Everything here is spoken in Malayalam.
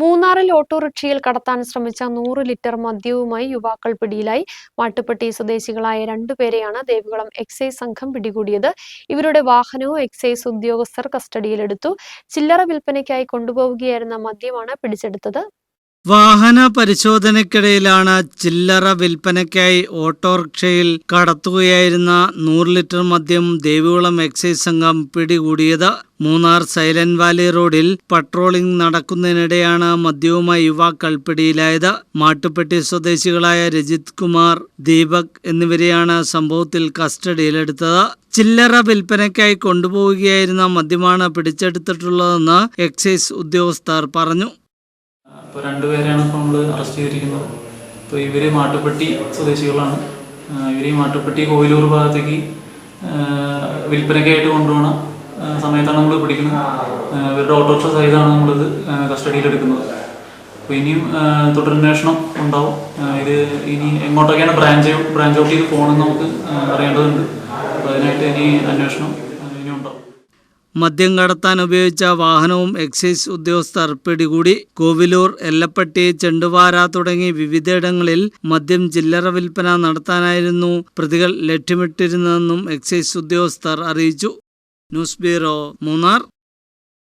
മൂന്നാറിൽ ഓട്ടോറിക്ഷയിൽ കടത്താൻ ശ്രമിച്ച നൂറ് ലിറ്റർ മദ്യവുമായി യുവാക്കൾ പിടിയിലായി. മാട്ടുപ്പെട്ടി സ്വദേശികളായ രണ്ടുപേരെയാണ് ദേവികുളം എക്സൈസ് സംഘം പിടികൂടിയത്. ഇവരുടെ വാഹനവും എക്സൈസ് ഉദ്യോഗസ്ഥർ കസ്റ്റഡിയിലെടുത്തു. ചില്ലറ വിൽപ്പനയ്ക്കായി കൊണ്ടുപോവുകയായിരുന്ന മദ്യമാണ് പിടിച്ചെടുത്തത്. വാഹന പരിശോധനയ്ക്കിടയിലാണ് ചില്ലറ വിൽപ്പനയ്ക്കായി ഓട്ടോറിക്ഷയിൽ കടത്തുകയായിരുന്ന നൂറ് ലിറ്റർ മദ്യം ദേവികുളം എക്സൈസ് സംഘം പിടികൂടിയത്. മൂന്നാർ സൈലന്റ് വാലി റോഡിൽ പട്രോളിംഗ് നടക്കുന്നതിനിടെയാണ് മദ്യവുമായി യുവാക്കൾ പിടിയിലായത്. മാട്ടുപ്പെട്ടി സ്വദേശികളായ രജിത് കുമാർ ദീപക് എന്നിവരെയാണ് സംഭവത്തിൽ കസ്റ്റഡിയിലെടുത്തത്. ചില്ലറ വിൽപ്പനയ്ക്കായി കൊണ്ടുപോവുകയായിരുന്ന മദ്യമാണ് പിടിച്ചെടുത്തിട്ടുള്ളതെന്ന് എക്സൈസ് ഉദ്യോഗസ്ഥർ പറഞ്ഞു. ഇപ്പോൾ രണ്ടുപേരെയാണ് ഇപ്പോൾ നമ്മൾ അറസ്റ്റ് ചെയ്തിരിക്കുന്നത്. ഇപ്പോൾ ഇവർ മാട്ടുപ്പെട്ടി സ്വദേശികളാണ്. ഇവർ ഈ മാട്ടുപ്പെട്ടി കോയിലൂർ ഭാഗത്തേക്ക് വിൽപ്പനയ്ക്കായിട്ട് കൊണ്ടുപോകണ സമയത്താണ് നമ്മൾ പിടിക്കുന്നത്. ഇവരുടെ ഓട്ടോറിക്ഷ സഹിതമാണ് നമ്മളിത് കസ്റ്റഡിയിലെടുക്കുന്നത് അപ്പോൾ ഇനിയും തുടരന്വേഷണം ഉണ്ടാവും. ഇത് ഇനി എങ്ങോട്ടൊക്കെയാണ് ബ്രാഞ്ച് ബ്രാഞ്ച് ഔട്ട് ചെയ്ത് പോകണമെന്ന് നമുക്ക് അറിയേണ്ടതുണ്ട്. അപ്പോൾ അതിനായിട്ട് ഇനി അന്വേഷണം മദ്യം കടത്താൻ ഉപയോഗിച്ച വാഹനവും എക്സൈസ് ഉദ്യോഗസ്ഥർ പിടികൂടി. കോവിലൂർ എല്ലപ്പട്ടി ചെണ്ടുവാര തുടങ്ങി വിവിധയിടങ്ങളിൽ മദ്യം ചില്ലറ വിൽപ്പന നടത്താനായിരുന്നു പ്രതികൾ ലക്ഷ്യമിട്ടിരുന്നതെന്നും എക്സൈസ് ഉദ്യോഗസ്ഥർ അറിയിച്ചു. News bureau Munnar.